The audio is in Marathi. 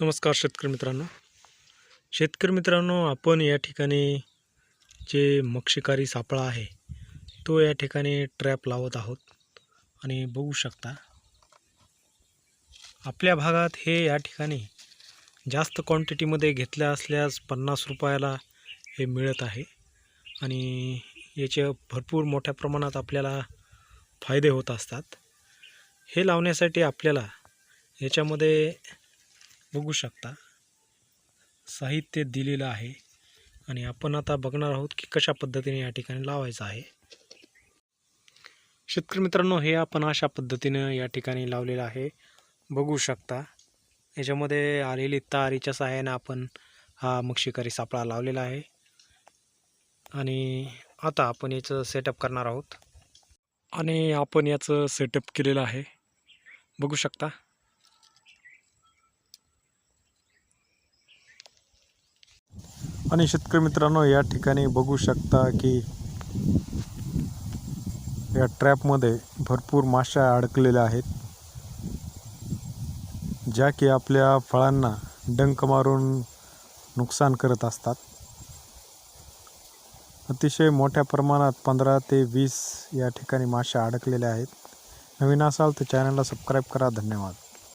नमस्कार शेतकरी मित्रांनो. शेतकरी मित्रांनो आपण या ठिकाणी जे मक्षिकारी सापळा आहे तो या ठिकाणी ट्रॅप लावत आहोत. आणि बघू शकता आपल्या भागात हे या ठिकाणी जास्त क्वांटिटीमध्ये घेतल्या असल्यास पन्नास रुपयाला हे मिळत आहे. आणि याचे भरपूर मोठ्या प्रमाणात आपल्याला फायदे होत असतात. हे लावण्यासाठी आपल्याला याच्यामध्ये बघू शकता. साहित्य दिलेलं आहे आणि आपण आता बघणार आहोत की कशा पद्धतीने या ठिकाणी लावायचं आहे. शेतकरी मित्रांनो हे आपण अशा पद्धतीनं या ठिकाणी लावलेलं आहे. बघू शकता याच्यामध्ये आलेली तारीच्या सहाय्याने आपण हा मक्षिकारी सापळा लावलेला आहे. आणि आता आपण याचं सेटअप करणार आहोत. आणि आपण याचं सेटअप केलेलं आहे. बघू शकता आणि शेतकरी मित्रांनो या ठिकाणी बघू शकता की या ट्रॅपमध्ये भरपूर माशा अडकलेल्या आहेत ज्या की आपल्या फळांना डंक मारून नुकसान करत असतात. अतिशय मोठ्या प्रमाणात पंधरा ते वीस या ठिकाणी माशा अडकलेल्या आहेत. नवीन असाल तर चॅनलला सबस्क्राईब करा. धन्यवाद.